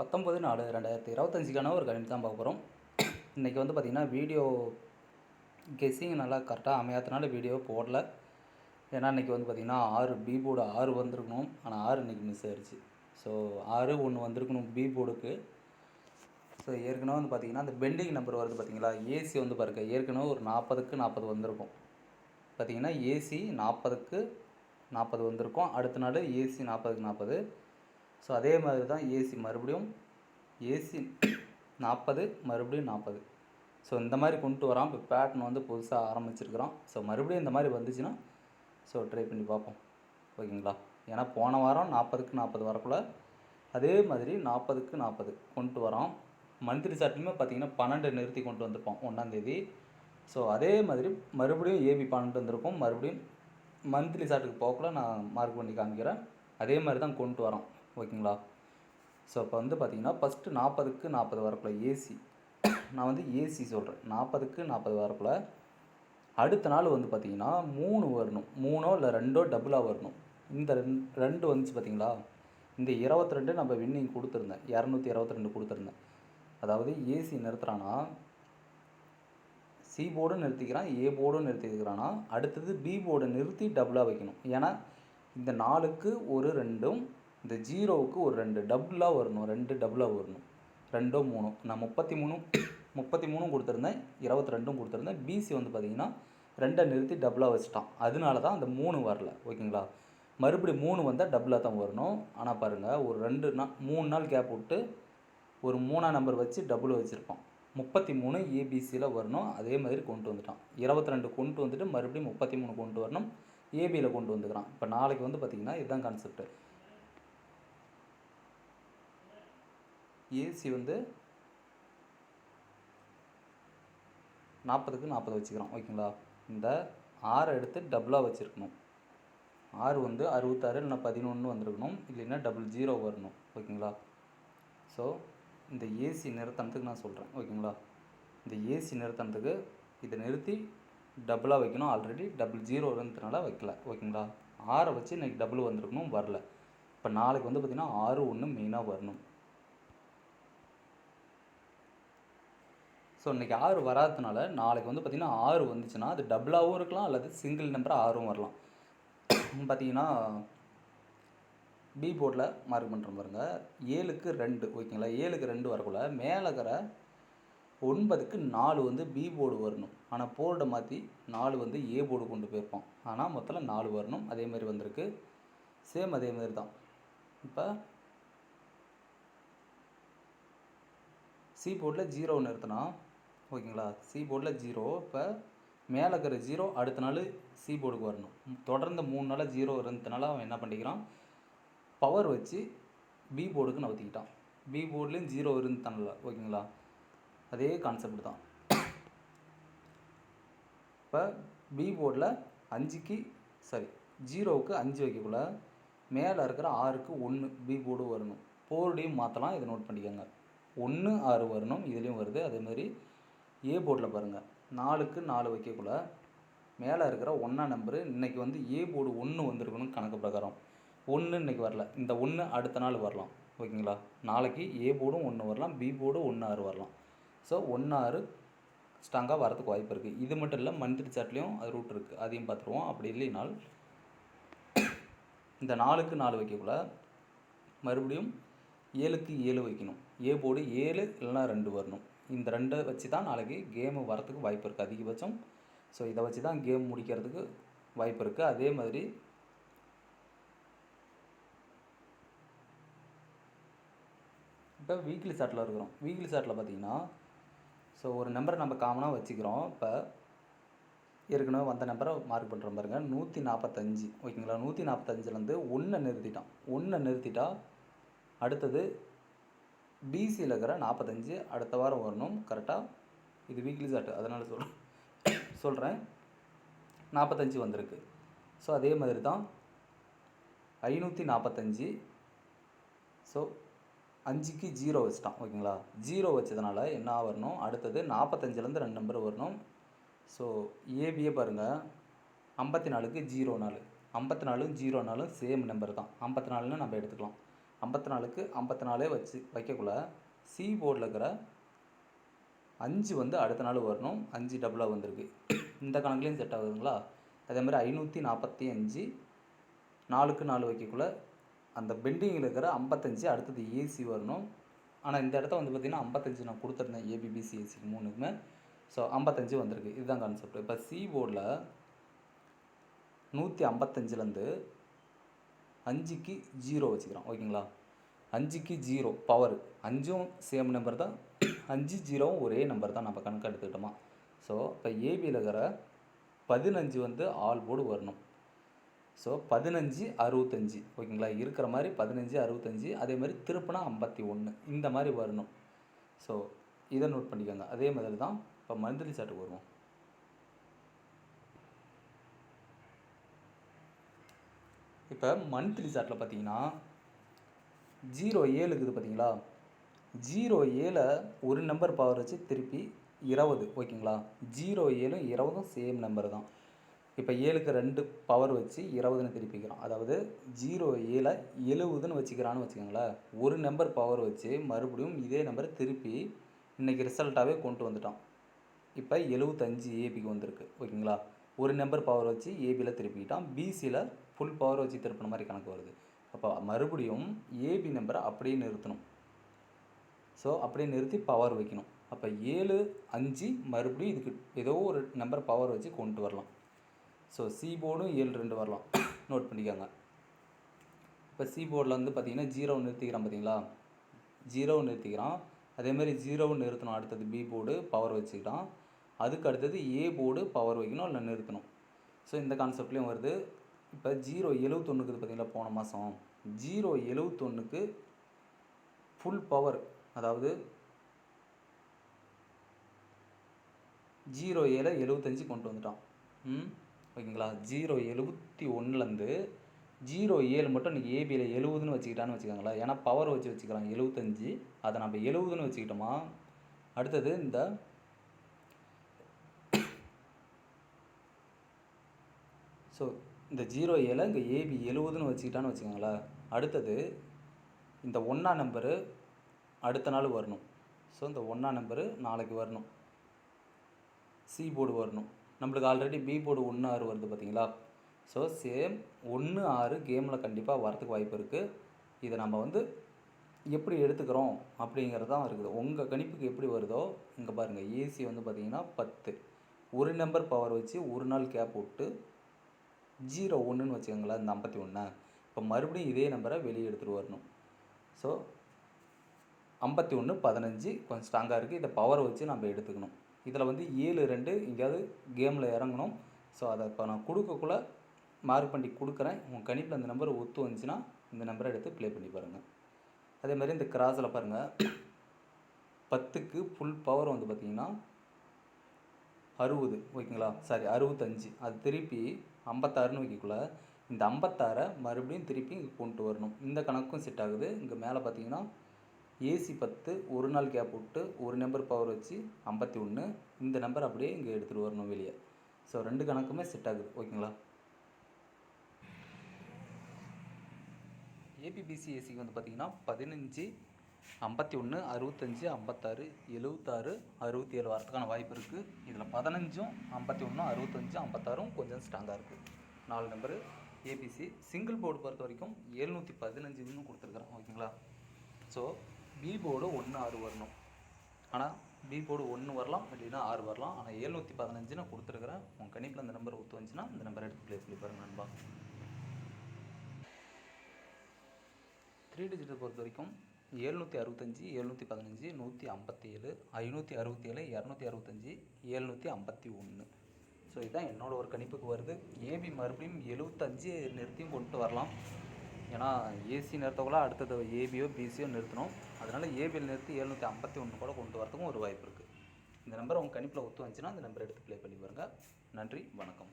பத்தொம்பது நாலு ரெண்டாயிரத்தி இருபத்தஞ்சிக்கான ஒரு கணிப்பு தான் பார்க்க போகிறோம். இன்றைக்கி வந்து பார்த்திங்கன்னா வீடியோ கெஸ்ஸிங் நல்லா கரெக்டாக அமையாதனால வீடியோ போடல. ஏன்னா இன்றைக்கி வந்து பார்த்திங்கன்னா ஆறு பி போர்டு ஆறு வந்திருக்கணும். ஆனால் ஆறு இன்றைக்கி மிஸ் ஆயிடுச்சு. ஸோ ஆறு ஒன்று வந்திருக்கணும் பி போர்டுக்கு ஸோ ஏற்கனவே வந்து பார்த்திங்கன்னா அந்த பெண்டிங் நம்பர் வருது பார்த்திங்களா? ஏசி வந்து பாருங்க. ஏற்கனவே ஒரு நாற்பதுக்கு நாற்பது வந்திருக்கும். பார்த்தீங்கன்னா ஏசி நாற்பதுக்கு நாற்பது வந்திருக்கும். அடுத்த நாள் ஏசி நாற்பதுக்கு நாற்பது. ஸோ அதே மாதிரி தான் ஏசி மறுபடியும் ஏசி நாற்பது மறுபடியும் நாற்பது. ஸோ இந்த மாதிரி கொண்டு வரோம் இப்போ பேட்டர்ன் வந்து புதுசாக ஆரம்பிச்சிருக்கிறோம் ஸோ மறுபடியும் இந்த மாதிரி வந்துச்சுன்னா ஸோ ட்ரை பண்ணி பார்ப்போம். ஓகேங்களா? ஏன்னா போன வாரம் நாற்பதுக்கு நாற்பது வரக்குள்ள அதே மாதிரி நாற்பதுக்கு நாற்பது கொண்டு வரோம் மந்த்லி சார்ட்லையுமே பார்த்தீங்கன்னா பன்னெண்டு நிறுத்தி கொண்டு வந்திருப்போம் ஒன்றாந்தேதி ஸோ அதே மாதிரி மறுபடியும் ஏபி பன்னெண்டு வந்திருக்கும். மறுபடியும் மந்த்லி சார்ட்டுக்கு போகக்குள்ள நான் மார்க் பண்ணி காமிக்கிறேன். அதே மாதிரி தான் கொண்டு வரோம் ஓகேங்களா? ஸோ இப்போ வந்து பார்த்திங்கன்னா ஃபஸ்ட்டு நாற்பதுக்கு நாற்பது வரக்குள்ள ஏசி நான் வந்து ஏசி சொல்கிறேன் நாற்பதுக்கு நாற்பது வரக்குள்ள அடுத்த நாள் வந்து பார்த்திங்கன்னா மூணு வரணும். மூணோ இல்லை ரெண்டோ டபுளாக வரணும். இந்த ரெண்டு ரெண்டு வந்துச்சு பார்த்தீங்களா இந்த இருபத்தி ரெண்டு நம்ம வின்னிங் கொடுத்துருந்தேன். இரநூத்தி இருபத்தி ரெண்டு கொடுத்துருந்தேன். அதாவது ஏசி நிறுத்துறான்னா சி போர்டும் நிறுத்திக்கிறான் ஏ போர்டும் நிறுத்திக்கிறான்னா அடுத்தது பி போர்டை நிறுத்தி டபுளாக வைக்கணும். ஏன்னா இந்த நாலுக்கு ஒரு ரெண்டும் இந்த ஜீரோவுக்கு ஒரு ரெண்டு டபுளாக வரணும் ரெண்டு டபுளாக வரணும். ரெண்டோ மூணோ. நான் முப்பத்தி மூணு முப்பத்தி மூணும் கொடுத்துருந்தேன். இருபத்தி ரெண்டும் கொடுத்துருந்தேன் பிசி வந்து பார்த்தீங்கன்னா ரெண்டை நிறுத்தி டபுளாக வச்சுட்டான். அதனால தான் அந்த மூணு வரல ஓகேங்களா? மறுபடியும் மூணு வந்தால் டபுளாக தான் வரணும். ஆனால் பாருங்கள் ஒரு ரெண்டு நாள் மூணு நாள் கேப் விட்டு ஒரு மூணாம் நம்பர் வச்சு டபுள் வச்சுருப்பான். முப்பத்தி மூணு ஏபிசியில் வரணும் அதே மாதிரி கொண்டு வந்துட்டான். இருபத்தி ரெண்டு கொண்டு வந்துட்டு மறுபடியும் முப்பத்தி மூணு கொண்டு வரணும் ஏபியில் கொண்டு வந்துக்கிறான். இப்போ நாளைக்கு வந்து பார்த்திங்கன்னா இதுதான் கான்செப்ட்டு ஏசி வந்து நாற்பதுக்கு நாற்பது வச்சுக்கிறோம் ஓகேங்களா? இந்த ஆறை எடுத்து டபுளாக வச்சுருக்கணும். ஆறு வந்து அறுபத்தாறு இல்லைனா பதினொன்று வந்திருக்கணும் இல்லைன்னா டபுள் ஜீரோ வரணும் ஓகேங்களா? ஸோ இந்த ஏசி நிறுத்தனத்துக்கு நான் சொல்கிறேன் ஓகேங்களா? இந்த ஏசி நிறுத்தனத்துக்கு இதை நிறுத்தி டபுளாக வைக்கணும் ஆல்ரெடி டபுள் ஜீரோ இருந்ததுனால வைக்கல ஓகேங்களா? ஆறை வச்சு இன்றைக்கி டபுள் வந்திருக்கணும் வரல. இப்போ நாளைக்கு வந்து பார்த்திங்கன்னா ஆறு ஒன்று மெயினாக வரணும். ஸோ இன்றைக்கி ஆறு வராததுனால நாளைக்கு வந்து பார்த்திங்கன்னா ஆறு வந்துச்சுன்னா அது டபுளாகவும் இருக்கலாம் அல்லது சிங்கிள் நம்பர் ஆறும் வரலாம். பார்த்தீங்கன்னா பி போர்டில் மார்க் பண்ணுற பாருங்க. ஏழுக்கு ரெண்டு ஓகேங்களா? ஏழுக்கு ரெண்டு வரக்குள்ள மேலே இருக்கிற ஒன்பதுக்கு நாலு வந்து பி போர்டு வரணும். ஆனால் போர்டை மாற்றி நாலு வந்து ஏ போர்டு கொண்டு போயிருப்பான். ஆனால் மொத்தம் நாலு வரணும். அதே மாதிரி வந்திருக்கு. சேம் அதே மாதிரி தான். இப்போ சி போர்டில் ஜீரோ ஒன்று நிறுத்தினா ஓகேங்களா? சி போர்டில் ஜீரோ இப்போ மேலே இருக்கிற ஜீரோ அடுத்த நாள் சி போர்டுக்கு வரணும். தொடர்ந்து மூணு நாளாக ஜீரோ இருந்ததுனால அவன் என்ன பண்ணிக்கிறான்? பவர் வச்சு பி போர்டுக்கு நவுத்திக்கிட்டான். பி போர்ட்லேயும் ஜீரோ இருந்ததுனால ஓகேங்களா? அதே கான்செப்ட் தான். இப்போ பி போர்டில் அஞ்சுக்கு சாரி ஜீரோவுக்கு அஞ்சு வைக்கக்குள்ள மேலே இருக்கிற ஆறுக்கு ஒன்று பி போர்டு வரணும். போர்டையும் மாற்றலாம் இதை நோட் பண்ணிக்கோங்க. ஒன்று ஆறு வரணும். இதுலேயும் வருது. அதேமாதிரி ஏ போர்டில் பாருங்கள் நாலுக்கு நாலு வைக்கக்குள்ள மேலே இருக்கிற ஒன்றா நம்பரு இன்றைக்கி வந்து ஏ போர்டு ஒன்று வந்திருக்கணும் கணக்கு பிரகாரம். ஒன்று இன்றைக்கி வரல. இந்த ஒன்று அடுத்த நாள் வரலாம். ஓகேங்களா? நாளைக்கு ஏ போர்டும் ஒன்று வரலாம். பி போர்டும் ஒன்று ஆறு வரலாம். ஸோ ஒன்று ஆறு ஸ்ட்ராங்காக வரதுக்கு வாய்ப்பு இருக்குது இது மட்டும் இல்லை மந்த்லி சார்ட்லேயும் அது ரூட் இருக்குது அதையும் பார்த்துருவோம் அப்படி இல்லைனால் இந்த நாலுக்கு நாலு வைக்கக்குள்ள மறுபடியும் ஏழுக்கு ஏழு வைக்கணும். ஏ போர்டு ஏழு இல்லைன்னா ரெண்டு வரணும். இந்த ரெண்டை வச்சு தான் நாளைக்கு கேமு வரத்துக்கு வாய்ப்பு இருக்குது அதிகபட்சம். ஸோ இதை வச்சு தான் கேம் முடிக்கிறதுக்கு வாய்ப்பு இருக்குது அதே மாதிரி இப்போ வீக்லி சாட்டில் இருக்கிறோம். வீக்லி சாட்டில் பார்த்தீங்கன்னா ஸோ ஒரு நம்பரை நம்ம காமனாக வச்சுக்கிறோம். இப்போ ஏற்கனவே வந்த நம்பரை மார்க் பண்ணுற பாருங்க. நூற்றி நாற்பத்தஞ்சு ஓகேங்களா? நூற்றி நாற்பத்தஞ்சிலேருந்து ஒன்றை நிறுத்திட்டான் ஒன்றை நிறுத்திட்டா அடுத்தது பிசியில் இருக்கிற நாற்பத்தஞ்சு அடுத்த வாரம் வரணும். கரெக்டாக இது வீக்லி சாட்டு அதனால் சொல்கிறேன் சொல்கிறேன் நாற்பத்தஞ்சு வந்திருக்கு. ஸோ அதே மாதிரி தான் ஐநூற்றி நாற்பத்தஞ்சு. ஸோ அஞ்சுக்கு ஜீரோ வச்சிட்டான். ஓகேங்களா? ஜீரோ வச்சதுனால என்ன வரணும் அடுத்தது நாற்பத்தஞ்சிலேருந்து ரெண்டு நம்பர் வரணும். ஸோ ஏபியே பாருங்கள் ஐம்பத்தி நாலுக்கு ஜீரோ நாலு. ஐம்பத்தி நாலும் ஜீரோ நாலும் சேம் நம்பர் தான். ஐம்பத்தி நாலுன்னு நம்ம எடுத்துக்கலாம். ஐம்பத்தி நாலுக்கு ஐம்பத்தி நாலே வச்சு வைக்கக்குள்ள சி போர்டில் இருக்கிற அஞ்சு வந்து அடுத்த நாள் வரணும். அஞ்சு டபுளாக வந்திருக்கு. இந்த கணக்குலேயும் செட் ஆகுதுங்களா? அதே மாதிரி ஐநூற்றி நாற்பத்தி அஞ்சு நாலுக்கு நாலு வைக்கக்குள்ள அந்த பெண்டிங்கில் இருக்கிற ஐம்பத்தஞ்சு அடுத்தது ஏசி வரணும். ஆனால் இந்த இடத்த வந்து பார்த்திங்கன்னா ஐம்பத்தஞ்சு நான் கொடுத்துருந்தேன். ஏபிபிசி ஏசிக்கு மூணுக்குமே. ஸோ ஐம்பத்தஞ்சு வந்திருக்கு. இதுதான் கான்செப்ட் இப்போ சி போர்டில் நூற்றி ஐம்பத்தஞ்சிலேருந்து அஞ்சுக்கு ஜீரோ வச்சுக்கிறோம் ஓகேங்களா? அஞ்சுக்கு ஜீரோ பவர் அஞ்சும் சேம் நம்பர் தான். அஞ்சு ஜீரோவும் ஒரே நம்பர் தான். நம்ம கணக்கு எடுத்துக்கிட்டோமா? ஸோ இப்போ ஏபியில் இருக்கிற பதினஞ்சு வந்து ஆல் போர்டு வரணும். ஸோ பதினஞ்சு அறுபத்தஞ்சி ஓகேங்களா? இருக்கிற மாதிரி பதினஞ்சு அறுபத்தஞ்சி அதே மாதிரி திருப்பினா ஐம்பத்தி ஒன்று இந்த மாதிரி வரணும். ஸோ இதை நோட் பண்ணிக்கோங்க. அதே மாதிரி தான் இப்போ மந்த்லி சார்ட்டுக்கு வருவோம். இப்போ மந்த்லி சார்ட்டில் பார்த்தீங்கன்னா ஜீரோ ஏழு இருக்குது பார்த்தீங்களா? ஜீரோ ஏழை ஒரு நம்பர் பவர் வச்சு திருப்பி இருபது ஓகேங்களா? ஜீரோ ஏழும் இருபதும் சேம் நம்பர் தான். இப்போ ஏழுக்கு ரெண்டு பவர் வச்சு இருபதுன்னு திருப்பிக்கிறோம். அதாவது ஜீரோ ஏழை எழுபதுன்னு வச்சுக்கிறான்னு வச்சுக்கோங்களேன். ஒரு நம்பர் பவர் வச்சு மறுபடியும் இதே நம்பரை திருப்பி இன்றைக்கி ரிசல்ட்டாகவே கொண்டு வந்துட்டோம் இப்போ எழுபத்தஞ்சு ஏபிக்கு வந்திருக்கு ஓகேங்களா? ஒரு நம்பர் பவர் வச்சு ஏபியில் திருப்பிக்கிட்டான் பிசியில் ஃபுல் பவர் வச்சு திருப்பின மாதிரி கணக்கு வருது. அப்போ மறுபடியும் ஏபி நம்பரை அப்படியே நிறுத்தணும். ஸோ அப்படியே நிறுத்தி பவர் வைக்கணும். அப்போ ஏழு அஞ்சு மறுபடியும் இதுக்கு ஏதோ ஒரு நம்பர் பவர் வச்சு கொண்டு வரலாம். ஸோ சி போர்டும் ஏழு ரெண்டு வரலாம். நோட் பண்ணிக்கோங்க. இப்போ சி போர்டில் வந்து பார்த்தீங்கன்னா ஜீரோ நிறுத்திக்கிறான் பார்த்தீங்களா ஜீரோ நிறுத்திக்கிறான். அதேமாதிரி ஜீரோவை நிறுத்தணும். அடுத்தது பி போர்டு பவர் வச்சுக்கிட்டான் அதுக்கு அடுத்தது ஏ போர்டு பவர் வைக்கணும் இல்லை நிறுத்தணும். ஸோ இந்த கான்செப்ட்லேயும் வருது. இப்போ ஜீரோ எழுவத்தொன்னுக்கு பார்த்தீங்களா? போன மாதம். ஜீரோ எழுவத்தொன்றுக்கு ஃபுல் பவர் அதாவது ஜீரோ ஏழை எழுபத்தஞ்சு கொண்டு வந்துட்டான். ம்? ஓகேங்களா? ஜீரோ எழுபத்தி ஒன்றுலேருந்து ஜீரோ ஏழு மட்டும் இன்றைக்கி ஏபியில் எழுபதுன்னு வச்சுக்கிட்டான்னு வச்சுக்கோங்களேன். ஏன்னா பவர் வச்சு வச்சுக்கிறான் எழுபத்தஞ்சு அதை நம்ம எழுபதுன்னு வச்சுக்கிட்டோமா? அடுத்தது இந்த ஸோ இந்த ஜீரோ ஏழை இங்கே ஏபி எழுபதுன்னு வச்சுக்கிட்டான்னு வச்சுக்கோங்களேன். அடுத்தது இந்த ஒன்றா நம்பரு அடுத்த நாள் வரணும். ஸோ இந்த ஒன்றா நம்பரு நாளைக்கு வரணும். சி போர்டு வரணும். நம்மளுக்கு ஆல்ரெடி பி போர்டு ஒன்று ஆறு வருது பார்த்தீங்களா? ஸோ சேம் ஒன்று ஆறு கேமில் கண்டிப்பாக வரத்துக்கு வாய்ப்பு இருக்குது இதை நம்ம வந்து எப்படி எடுத்துக்கிறோம் அப்படிங்கிறது தான் இருக்குது. உங்கள் கணிப்புக்கு எப்படி வருதோ இங்கே பாருங்கள் ஏசி வந்து பார்த்திங்கன்னா பத்து. ஒரு நம்பர் பவர் வச்சு ஒரு நாள் கேப் விட்டு ஜீரோ ஒன்றுன்னு வச்சுக்கோங்களேன் இந்த ஐம்பத்தி ஒன்று இப்போ மறுபடியும் இதே நம்பரை வெளியே எடுத்துகிட்டு வரணும். ஸோ ஐம்பத்தி ஒன்று பதினஞ்சு கொஞ்சம் ஸ்ட்ராங்காக இருக்குது இதை பவர் வச்சு நம்ம எடுத்துக்கணும். இதில் வந்து ஏழு ரெண்டு எங்கேயாவது கேமில் இறங்கணும். ஸோ அதை இப்போ நான் கொடுக்கக்குள்ள மார்க் பண்ணி கொடுக்குறேன். உங்கள் கணிப்பில் அந்த நம்பர் ஒத்து வந்துச்சுன்னா இந்த நம்பரை எடுத்து ப்ளே பண்ணி பாருங்கள் அதே மாதிரி இந்த கிராஸில் பாருங்கள் பத்துக்கு ஃபுல் பவர் வந்து பார்த்திங்கன்னா அறுபது. ஓகேங்களா? சாரி அறுபத்தஞ்சு. அது திருப்பி ஐம்பத்தாறுன்னு வைக்கக்குள்ள இந்த ஐம்பத்தாறை மறுபடியும் திருப்பி இங்கே கொண்டு வரணும். இந்த கணக்கும் செட் ஆகுது. இங்கே மேலே பார்த்தீங்கன்னா ஏசி பத்து ஒரு நாள் கேப் விட்டு ஒரு நம்பர் பவர் வச்சு ஐம்பத்தி ஒன்று இந்த நம்பர் அப்படியே இங்கே எடுத்துகிட்டு வரணும் வெளியே. ஸோ ரெண்டு கணக்குமே செட் ஆகுது. ஓகேங்களா? ஏபிபிசி ஏசிக்கு வந்து பார்த்திங்கன்னா பதினஞ்சு ஐம்பத்தி ஒன்று அறுபத்தஞ்சு ஐம்பத்தாறு எழுபத்தாறு அறுபத்தி ஏழு வரத்துக்கான வாய்ப்பு இருக்குது இதில் பதினஞ்சும் ஐம்பத்தி ஒன்றும் அறுபத்தஞ்சும் ஐம்பத்தாறும் கொஞ்சம் ஸ்ட்ராங்காக இருக்குது நாலு நம்பரு ஏபிசி சிங்கிள் போர்டு பொறுத்த வரைக்கும் எழுநூற்றி பதினஞ்சுன்னு கொடுத்துருக்குறேன். ஓகேங்களா? ஸோ பி போர்டு ஒன்று ஆறு வரணும். ஆனால் பி போர்டு ஒன்று வரலாம் இல்லைன்னா ஆறு வரலாம். ஆனால் எழுநூற்றி பதினஞ்சு நான் கொடுத்துருக்குறேன் உங்கள் கணிப்பில் அந்த நம்பர் ஒத்து வந்துச்சுன்னா இந்த நம்பர் எடுத்து ப்ளே பண்ணி பாருங்கள் நண்பா. த்ரீ டிஜிட்டை பொறுத்த வரைக்கும் எழுநூற்றி அறுபத்தஞ்சி எழுநூற்றி பதினஞ்சு நூற்றி ஐம்பத்தி ஏழு ஐநூற்றி அறுபத்தி ஏழு இரநூத்தி அறுபத்தஞ்சி எழுநூற்றி ஐம்பத்தி ஒன்று. ஸோ இதுதான் என்னோட ஒரு கணிப்புக்கு வருது. ஏபி மறுபடியும் எழுபத்தஞ்சு நிறுத்தியும் கொண்டு வரலாம். ஏன்னா ஏசி நிறுத்தக்குள்ள அடுத்தது ஏபியோ பிசியோ நிறுத்தணும். அதனால் ஏபியில் நிறுத்தி எழுநூற்றி ஐம்பத்தி ஒன்று கூட கொண்டு வரதுக்கும் ஒரு வாய்ப்பு இருக்குது இந்த நம்பர் உங்கள் கணிப்பில் ஒத்து வந்துச்சுன்னா இந்த நம்பர் எடுத்து ப்ளே பண்ணி பாருங்கள் நன்றி வணக்கம்.